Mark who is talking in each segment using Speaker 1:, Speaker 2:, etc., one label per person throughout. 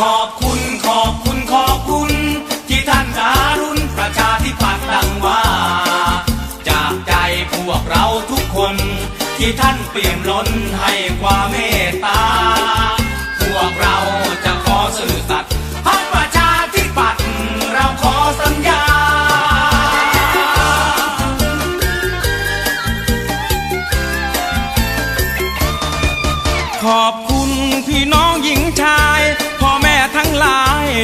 Speaker 1: ขอบคุณขอบคุณขอบคุณ ที่ท่านการุณประชาธิปัตย์ดังว่า จากใจพวกเราทุกคน ที่ท่านเปลี่ยมล้นให้ความเมตตา พวกเราจะขอสื่อสัตย์พักประชาธิปัตย์เราขอสัญญา
Speaker 2: ขอบคุณพี่น้อง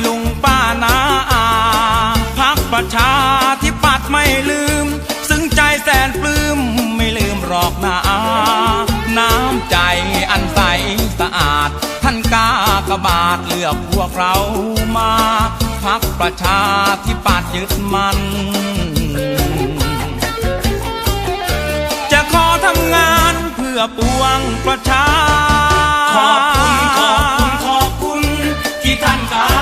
Speaker 2: ลุงป้านาอาพักประชาธิปัตย์ไม่ลืม ซึ่งใจแสนปลื้มไม่ลืมหรอกนาน้ำใจอันใสสะอาด ท่านกากบาทเลือกพวกเรามาพักประชาธิปัตย์ยึดมัน จะขอทำงานเพื่อปวงประชา
Speaker 1: ขอบคุณขอบคุณขอบคุณที่ท่านกา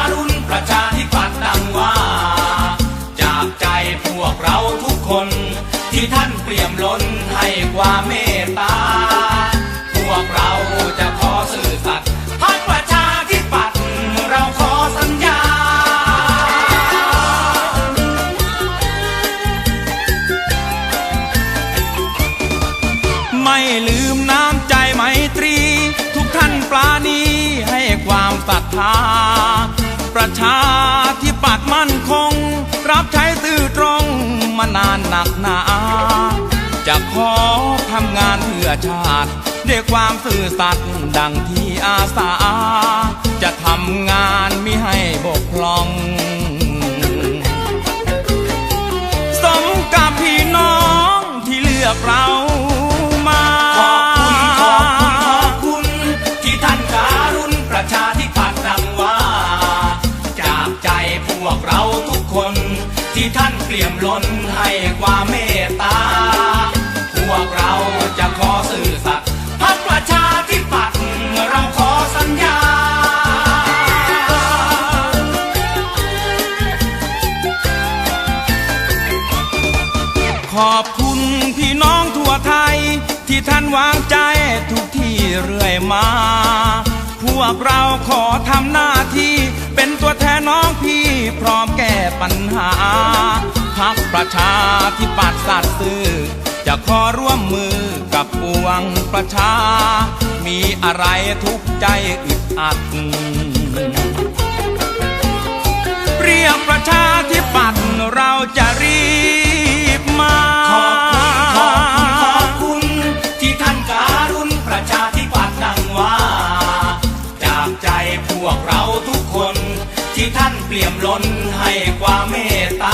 Speaker 1: ที่ท่านเปี่ยมล้นให้ความเมตตา พวกเราจะขอสื่อสัตย์พักประชาธิปัตย์เราขอสัญญา
Speaker 2: ไม่ลืมน้ำใจไมตรี ทุกท่านปราณีให้ความศรัทธา ประชาธิปัตย์มั่นคง รับใช้ หนักหนา จะขอทำงานเพื่อชาติด้วยความซื่อสัตย์ดังที่อาสา จะทำงานมิให้บกพร่อง สมกับพี่น้องที่เลือกเรามา
Speaker 1: ลี่ยมล้นให้ความเมตตา พวกเราจะขอสื่อสัตย์พักประชาธิปัตย์เราขอสัญญา
Speaker 2: ขอบคุณพี่น้องทั่วไทย ที่ท่านวางใจทุกที่เรื่อยมา พวกเราขอทำหน้าที่เป็นตัวแทนน้องพี่พร้อมแก้ปัญหา พักประชาธิปัตย์สัตย์ซื่อ จะขอร่วมมือกับปวงประชา มีอะไรทุกใจอึดอัด เรียกประชาธิปัตย์เราจะรีบมา
Speaker 1: ขอบคุณขอบคุณขอคุณที่ท่านการุณประชาธิปัตย์ดังว่า จากใจพวกเราทุกคนที่ท่านเปลี่ยมล้นให้ความเมตตา